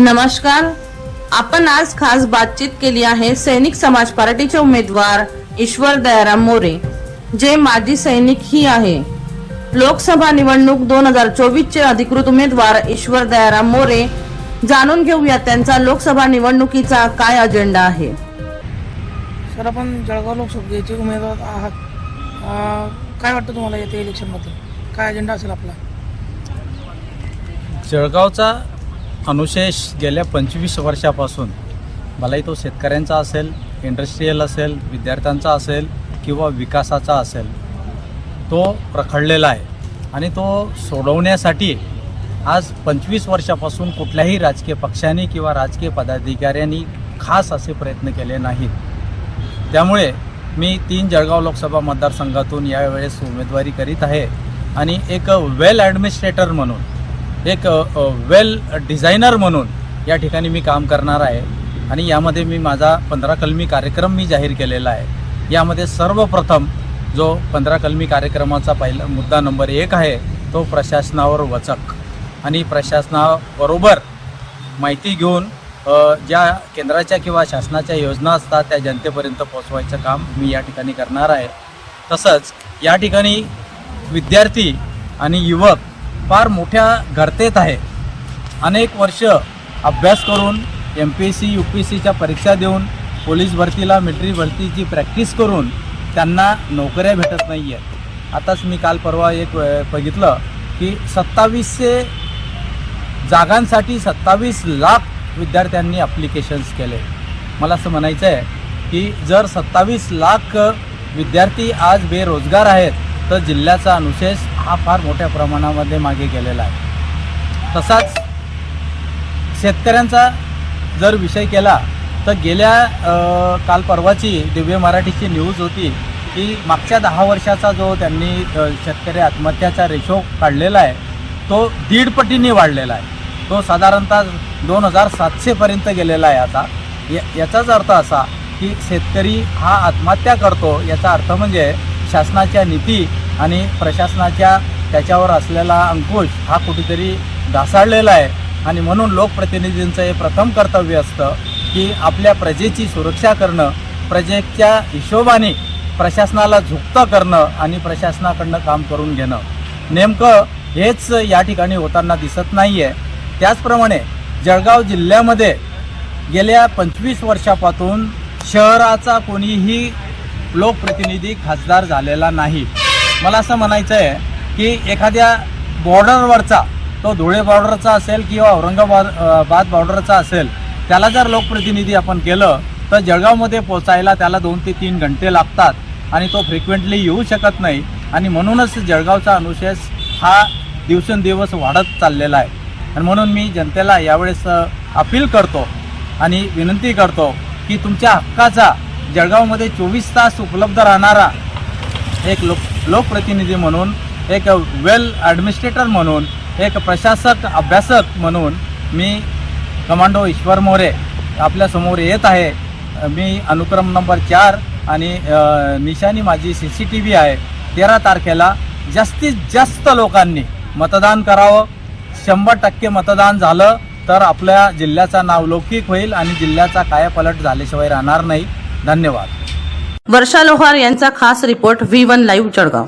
नमस्कार. आपण आज खास बातचीत केली आहे सैनिक समाज पार्टीचे उमेदवार ईश्वर दयाराम मोरे जे माजी सैनिक ही आहे. लोकसभा निवडणूक दोन हजार चोवीस चे अधिकृत उमेदवार ईश्वर दयाराम मोरे जाणून घेऊया त्यांचा लोकसभा निवडणुकीचा काय अजेंडा आहे. सर आपण जळगाव लोकसभेचे उमेदवार आहात. काय वाटतं तुम्हाला येत्या इलेक्शनमध्ये काय अजेंडा असेल आपला? जळगावचा अनुशेष गेल्या पंचवीस वर्षापासून मलाही तो शेतकऱ्यांचा असेल इंडस्ट्रीयल असेल विद्यार्थ्यांचा असेल किंवा विकासाचा असेल तो प्रखडलेला आहे. आणि तो सोडवण्यासाठी आज पंचवीस वर्षापासून कुठल्याही राजकीय पक्षांनी किंवा राजकीय पदाधिकाऱ्यांनी खास असे प्रयत्न केले नाहीत. त्यामुळे मी तीन जळगाव लोकसभा मतदारसंघातून यावेळेस उमेदवारी करीत आहे. आणि एक वेल ॲडमिनिस्ट्रेटर म्हणून एक वेल डिझायनर म्हणून या ठिकाणी मी काम करणार आहे. आणि यामध्ये मी माझा पंधरा कलमी कार्यक्रम मी जाहीर केलेला आहे. यामध्ये सर्वप्रथम जो पंधरा कलमी कार्यक्रमाचा पहिला मुद्दा नंबर एक आहे तो प्रशासनावर वचक. आणि प्रशासनाबरोबर माहिती घेऊन ज्या केंद्राच्या किंवा शासनाच्या योजना असतात त्या जनतेपर्यंत पोचवायचं काम मी या ठिकाणी करणार आहे. तसंच या ठिकाणी विद्यार्थी आणि युवक फार मोठ्या गर्तेत आहे. अनेक वर्ष अभ्यास करून M P S C U P S सीच्या परीक्षा देऊन पोलीस भरतीला मिलिटरी भरतीची प्रॅक्टिस करून त्यांना नोकऱ्या भेटत नाही आहेत आताच मी काल परवा एक बघितलं की सत्तावीसशे जागांसाठी सत्तावीस लाख विद्यार्थ्यांनी अप्लिकेशन्स केले. मला असं म्हणायचं आहे की जर सत्तावीस लाख विद्यार्थी आज बेरोजगार आहेत तर जिल्ह्याचा अनुशेष हा फार मोठ्या प्रमाणामध्ये मागे गेलेला आहे. तसाच शेतकऱ्यांचा जर विषय केला तर गेल्या काल परवाची दिव्य मराठीची न्यूज होती की मागच्या दहा वर्षाचा जो त्यांनी शेतकरी आत्महत्याचा रेशो काढलेला आहे तो दीड पटीने वाढलेला आहे. तो साधारणतः दोन हजार सातशेपर्यंत गेलेला आहे आता. या याचाच अर्थ असा की शेतकरी हा आत्महत्या करतो याचा अर्थ म्हणजे शासनाच्या नीती आणि प्रशासनाच्या त्याच्यावर असलेला अंकुश हा कुठेतरी ढासाळलेला आहे. आणि म्हणून लोकप्रतिनिधींचं हे प्रथम कर्तव्य असतं की आपल्या प्रजेची सुरक्षा करणं प्रजेच्या हिशोबाने प्रशासनाला झुकतं करणं आणि प्रशासनाकडनं काम करून घेणं. नेमकं हेच या ठिकाणी होताना दिसत नाही आहे त्याचप्रमाणे जळगाव जिल्ह्यामध्ये गेल्या पंचवीस वर्षापासून शहराचा कोणीही लोकप्रतिनिधी खासदार झालेला नाही. मला असं म्हणायचं आहे की एखाद्या बॉर्डरवरचा तो धुळे बॉर्डरचा असेल किंवा औरंगाबाद बाद बॉर्डरचा असेल त्याला जर लोकप्रतिनिधी आपण केलं तर जळगावमध्ये पोचायला त्याला दोन ते तीन घंटे लागतात आणि तो फ्रिक्वेंटली येऊ शकत नाही. आणि म्हणूनच जळगावचा अनुशेष हा दिवसेंदिवस वाढत चाललेला आहे. आणि म्हणून मी जनतेला यावेळेस अपील करतो आणि विनंती करतो की तुमच्या हक्काचा जळगावमध्ये चोवीस तास उपलब्ध राहणारा एक लोक लोकप्रतिनिधी म्हणून एक वेल ॲडमिनिस्ट्रेटर म्हणून एक प्रशासक अभ्यासक म्हणून मी कमांडो ईश्वर मोरे आपल्यासमोर येत आहे. मी अनुक्रम नंबर चार आणि निशाणी माझी सी सी टी व्ही आहे. तेरा तारखेला जास्तीत जास्त लोकांनी मतदान करावं. शंभर टक्के मतदान झालं तर आपल्या जिल्ह्याचा नाव लौकिक होईल आणि जिल्ह्याचा कायापलट झाल्याशिवाय राहणार नाही. धन्यवाद. वर्षा लोहार यांचा खास report V one live Jalgaon.